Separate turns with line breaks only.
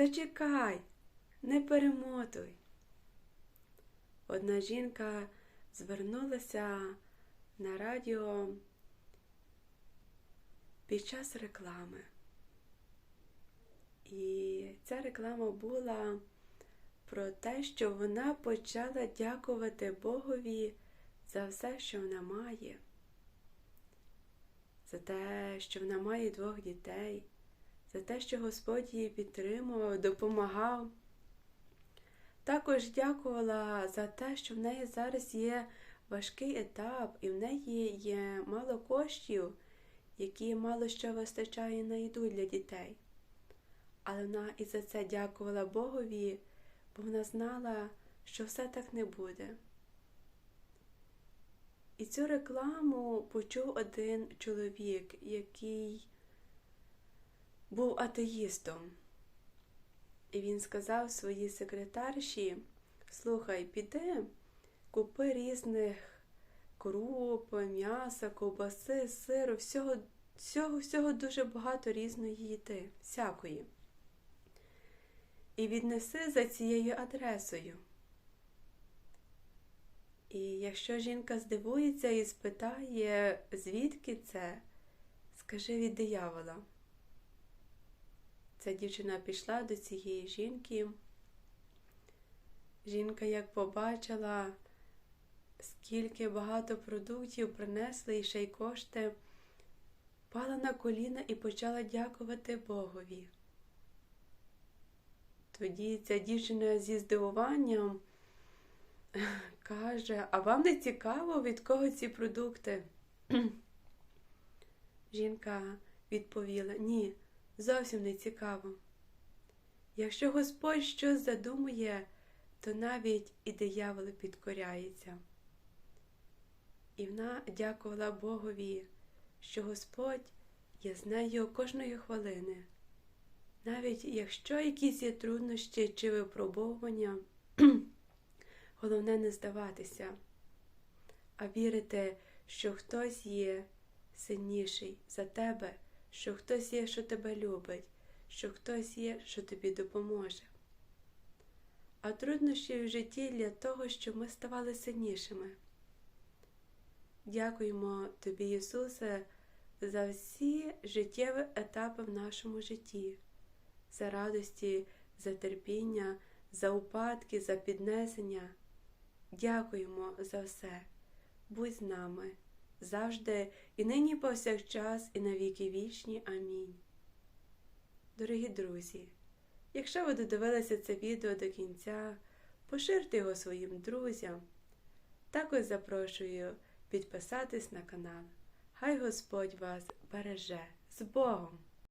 Зачекай, не перемотуй. Одна жінка звернулася на радіо під час реклами. І ця реклама була про те, що вона почала дякувати Богові за все, що вона має, за те, що вона має двох дітей, за те, що Господь її підтримував, допомагав. Також дякувала за те, що в неї зараз є важкий етап, і в неї є мало коштів, які мало що вистачає на їду для дітей. Але вона і за це дякувала Богові, бо вона знала, що все так не буде. І цю рекламу почув один чоловік, який був атеїстом. І він сказав своїй секретарші: Слухай, піди, купи різних круп, м'яса, ковбаси, сиру, всього, всього, всього дуже багато різної їди, всякої. І віднеси за цією адресою. І якщо жінка здивується і спитає, звідки це, скажи від диявола. Ця дівчина пішла до цієї жінки. Жінка, як побачила, скільки багато продуктів принесли і ще й кошти, пала на коліна і почала дякувати Богові. Тоді ця дівчина зі здивуванням каже: А вам не цікаво, від кого ці продукти? Жінка відповіла: Ні, зовсім не цікаво. Якщо Господь щось задумує, то навіть і диявол підкоряється. І вона дякувала Богові, що Господь є з нею кожної хвилини, навіть якщо якісь є труднощі чи випробовування, головне не здаватися, а вірити, що хтось є сильніший за тебе, що хтось є, що тебе любить, що хтось є, що тобі допоможе. А труднощі в житті для того, щоб ми ставали сильнішими. Дякуємо тобі, Ісусе, за всі життєві етапи в нашому житті, за радості, за терпіння, за упадки, за піднесення. Дякуємо за все. Будь з нами завжди і нині повсякчас, і на віки вічні. Амінь. Дорогі друзі, якщо ви додивилися це відео до кінця, поширте його своїм друзям. Також запрошую підписатись на канал. Хай Господь вас береже з Богом!